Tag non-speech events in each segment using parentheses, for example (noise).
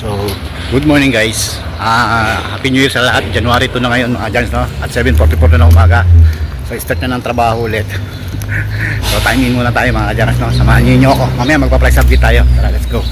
So, good morning guys. Ah, Happy New Year sa lahat. January 2 na ngayon mga Jans, no? At 7.44 na ng umaga. So, start na ng trabaho ulit. (laughs) so, timing muna tayo mga Jans, no? Samahan niyo ako. Mamaya magpa-price update tayo. Tara, let's go.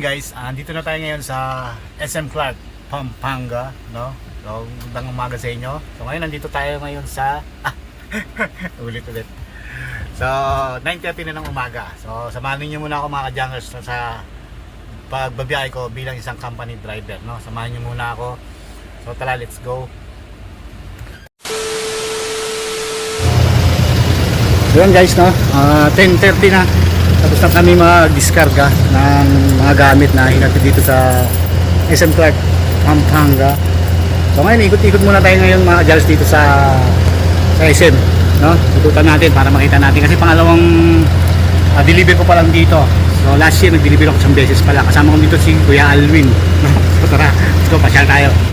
Morning guys. Ah, Andito na tayo ngayon sa SM Clark, Pampanga, no? So, magandang umaga sa inyo. So, ngayon nandito tayo ngayon sa (laughs) ulit ulit. So, 9:30 na ng umaga. So, samahan niyo muna ako mga ka-jungers sa, pagbabiyahe ko bilang isang company driver, no? Samahan niyo muna ako. So, tara, let's go. So yun guys, no? Ah, 10.30 na. Tapos na kami mag-discarga ng mga gamit na hinatid dito sa SM Clark, Pampanga. So ngayon, ikot-ikot muna tayo ngayon mga adjust dito sa sa SM. No? Ikutan natin para makita natin. Kasi pangalawang ah, deliver ko pa lang dito. So last year, nag-deliver ako isang beses pala. Kasama ko dito si Kuya Alwin. No? (laughs) So tara, let's go, pasyal tayo.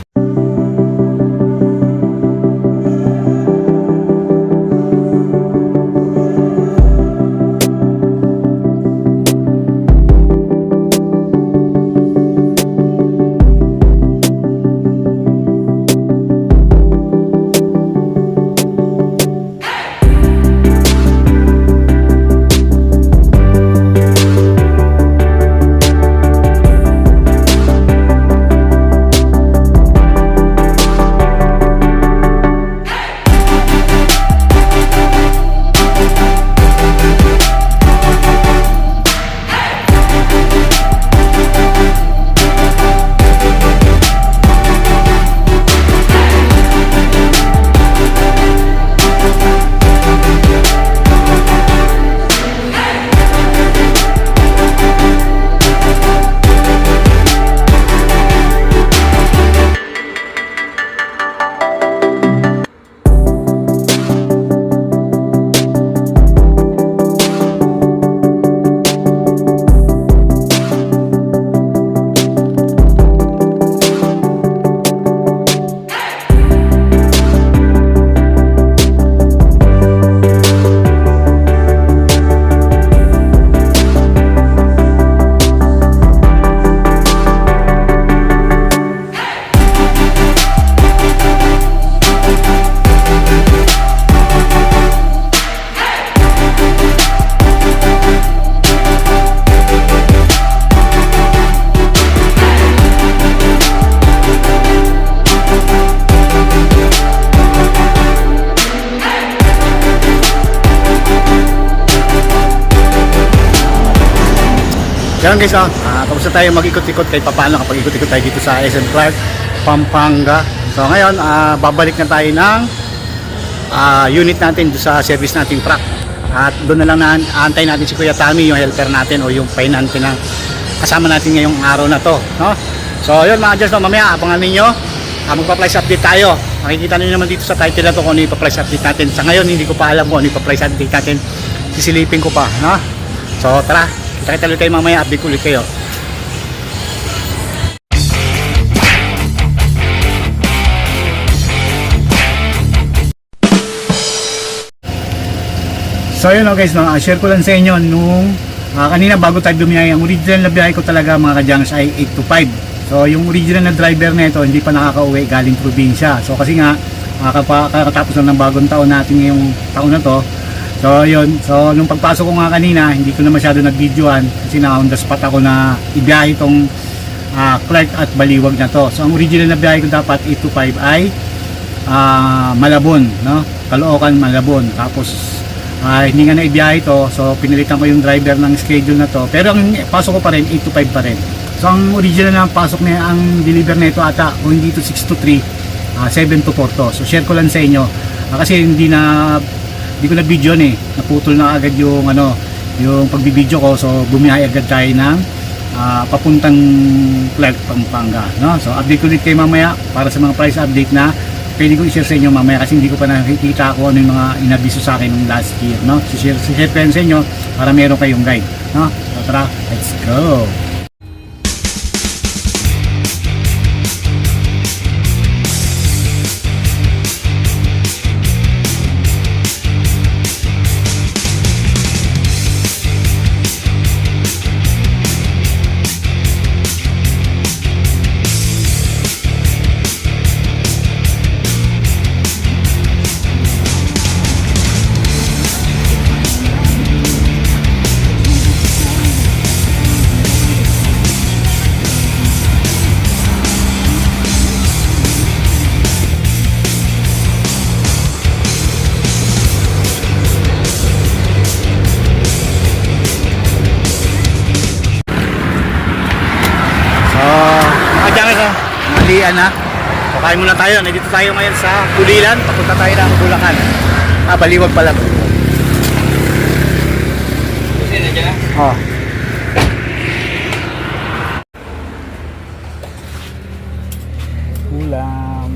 Yan guys, ah, ah, tapos tayo mag-ikot-ikot kahit papaano kapag ikot-ikot tayo dito sa SM Clark, Pampanga. So ngayon, ah, babalik na tayo ng ah, unit natin sa service nating truck. At doon na lang na aantay natin si Kuya Tami, yung helper natin o yung painante na kasama natin ngayong araw na to. No? So yun mga adjust, no, mamaya abangan ninyo. Uh, magpa-price update tayo. Makikita niyo naman dito sa title na to kung ano yung pa-price update natin. Sa ngayon, hindi ko pa alam kung ano yung pa-price update natin. Sisilipin ko pa. No? So tara, kita-kita ulit kayo mamaya. Update ulit kayo. So yun oh guys, no, share ko lang sa inyo nung Ah, kanina bago tayo bumiyahe, ang original na biyahe ko talaga mga kadyangers ay 8 to 5. So yung original na driver nito hindi pa nakakauwi galing probinsya. So kasi nga kapa- kakatapos lang ng bagong taon natin ngayong taon na to. So yun, so nung pagpasok ko nga kanina, hindi ko na masyado nag-videoan kasi na on the spot ako na ibiyahe itong ah, Clark at Baliwag na to. So ang original na biyahe ko dapat 8 to 5 ay ah, Malabon, no? Caloocan, Malabon. Tapos ah, hindi nga na ibiyahe to, so pinilitan ko yung driver ng schedule na to. Pero ang pasok ko pa rin 8 to 5 pa rin. So ang original na pasok niya, ang deliver nito ata kung hindi to 6 to 3, ah, 7 to 4 to. So share ko lang sa inyo. Ah, kasi hindi na hindi ko na video eh. Naputol na agad yung ano, yung pagbibideo ko. So bumiyahe agad tayo ng ah, papuntang Clark, Pampanga. No? So update ko ulit kayo mamaya para sa mga price update na pwede ko i-share sa inyo mamaya kasi hindi ko pa nakikita kung ano yung mga inabiso sa akin ng last year. No? So share, share ko sa inyo para meron kayong guide. No? So tara, let's go! Kain muna tayo. Nandito tayo ngayon sa Pulilan. Papunta tayo ng Bulacan. Ah, Baliwag pala. Kasi nandiyan na. Oh. Ulam.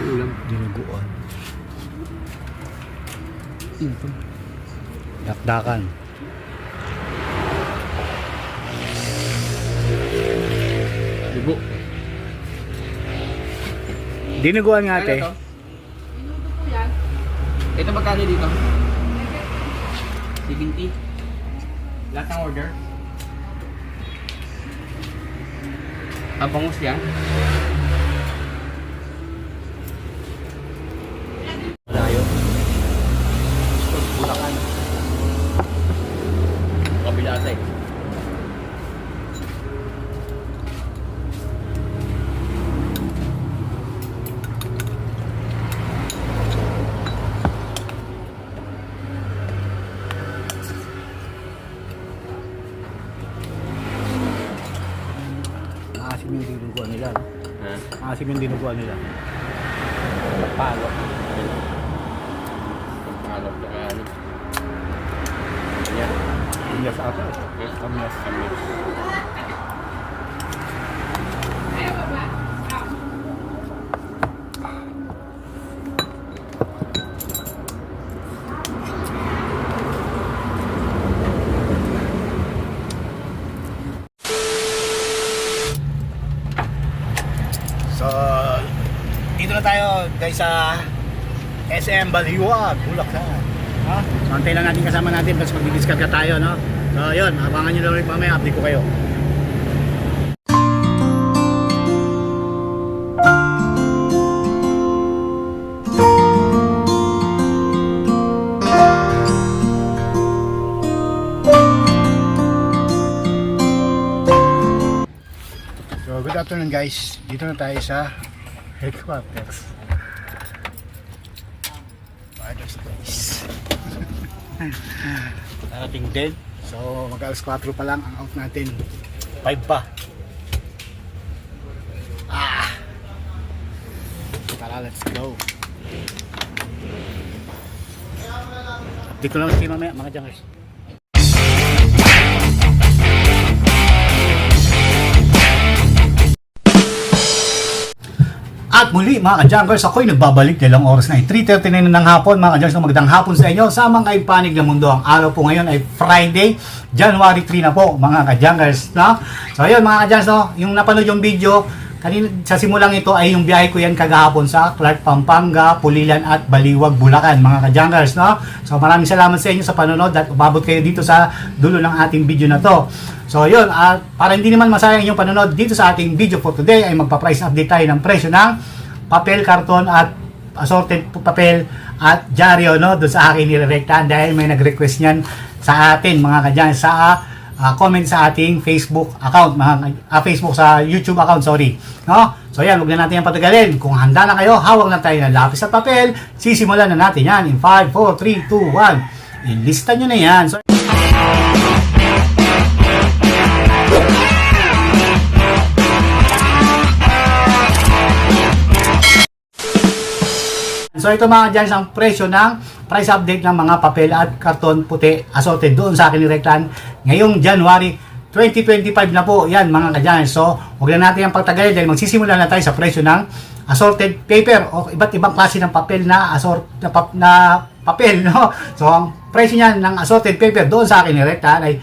Ulam. Dinuguan. Ito. Dakdakan. Dugo. Dinuguan nga ate. Ano to? Ito magkano dito? 70. Lahat ng order? Ang bangus yan? Maasim yung dinuguan nila. Palo. Palo. Saka ano. Yan. Kamyas ata. Ha? Kamyas. So, dito na tayo guys sa SM Baliwag, Bulacan. Ha? So, antay lang natin kasama natin tapos magdi-discard ka tayo, no? So, yun, abangan nyo lang rin mamaya, update ko kayo. So, good afternoon guys. Dito na tayo sa headquarters. Brothers guys. Narating din. So, mag alas 4 pa lang ang out natin. 5 pa. Ah! Tara, let's go. Ko lang kayo mamaya, mga junkers. At muli mga ka-junkers, ako'y nagbabalik nilang oras na 3.39 na ng hapon mga ka-junkers, magandang hapon sa inyo sa mga panig ng mundo. Ang araw po ngayon ay Friday, January 3 na po mga ka-junkers. No? So ayun mga ka-junkers, no? yung napanood yung video, kanina, sa simulang ito ay yung biyahe ko yan kagahapon sa Clark, Pampanga, Pulilan at Baliwag, Bulacan, mga ka-junglers, no? So maraming salamat sa inyo sa panonood at umabot kayo dito sa dulo ng ating video na to. So yun, at para hindi naman masayang inyong panonood dito sa ating video for today ay magpa-price update tayo ng presyo ng papel, karton at assorted papel at dyaryo no doon sa akin nirerektahan dahil may nag-request niyan sa atin mga kadyan sa ah, comment sa ating Facebook account mga ah, Facebook sa YouTube account sorry no? So yan wag na natin yan patagalin. Kung handa na kayo hawak na tayo ng lapis at papel sisimulan na natin yan in 5 4 3 2 1 ilista nyo na yan. So So ito mga dyan ang presyo ng price update ng mga papel at karton puti assorted doon sa akin direktahan ngayong January 2025 na po yan mga kadyan. So huwag na natin ang pagtagalin dahil magsisimula na tayo sa presyo ng assorted paper o iba't ibang klase ng papel na assort na, pap, na papel (laughs) no. So ang presyo niyan ng assorted paper doon sa akin direktahan ay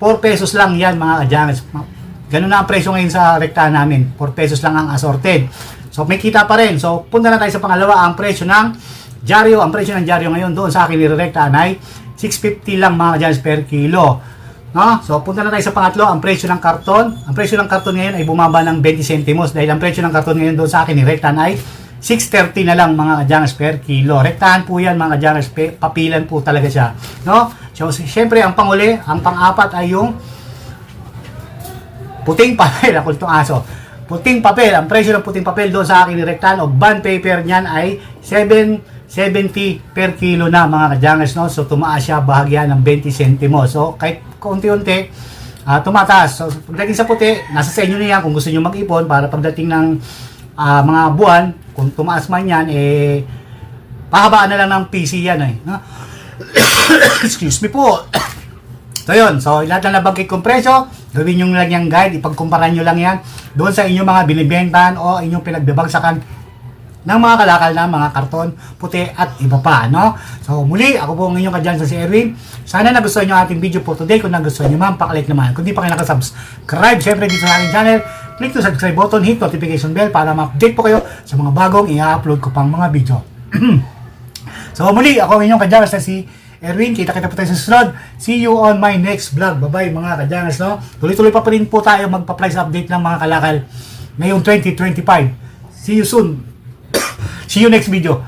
4 pesos lang yan mga kadyan. Ganun na ang presyo ngayon sa rektahan namin. 4 pesos lang ang assorted. So may kita pa rin. So punta na tayo sa pangalawa. Ang presyo ng dyaryo. Ang presyo ng dyaryo ngayon doon sa akin nirektahan ay 650 lang mga kadyan per kilo. No? So punta na tayo sa pangatlo. Ang presyo ng karton. Ang presyo ng karton ngayon ay bumaba ng 20 centimos dahil ang presyo ng karton ngayon doon sa akin nirektahan ay 630 na lang mga kadyanas per kilo. Rektahan po yan mga pe- Papilan po talaga siya. No? So syempre ang panguli, ang pang-apat ay yung puting papel, (laughs) ako itong aso. Puting papel, ang presyo ng puting papel doon sa akin direktahan o bond paper niyan ay 770 per kilo na mga kadyangas, no? So tumaas siya bahagyan ng 20 centimo. So kahit konti-unti, ah, tumataas. So pagdating sa puti, nasa sa inyo na yan kung gusto niyo mag-ipon para pagdating ng ah, mga buwan, kung tumaas man yan, eh, pahabaan na lang ng PC yan eh. (coughs) Excuse me po. (coughs) So yun, so lahat na nabanggit kong presyo, gawin nyo lang yung guide, ipagkumpara nyo lang yan doon sa inyong mga binibentahan o inyong pinagbabagsakan ng mga kalakal na mga karton, puti at iba pa, no? So muli, ako po ang inyong kadyan sa si Erwin. Sana nagustuhan nyo ating video for today. Kung nagustuhan nyo man, pakalik naman. Kung di pa kayo nakasubscribe, syempre dito sa aking channel, click to subscribe button, hit notification bell para ma-update po kayo sa mga bagong i-upload ko pang mga video. (clears throat) So muli, ako ang inyong kadyangas na si Erwin. Kita-kita po tayo sa susunod. See you on my next vlog. Bye-bye mga kadyangas. No? Tuloy-tuloy pa pa rin po tayo magpa-price update ng mga kalakal ngayong 2025. See you soon. See you next video.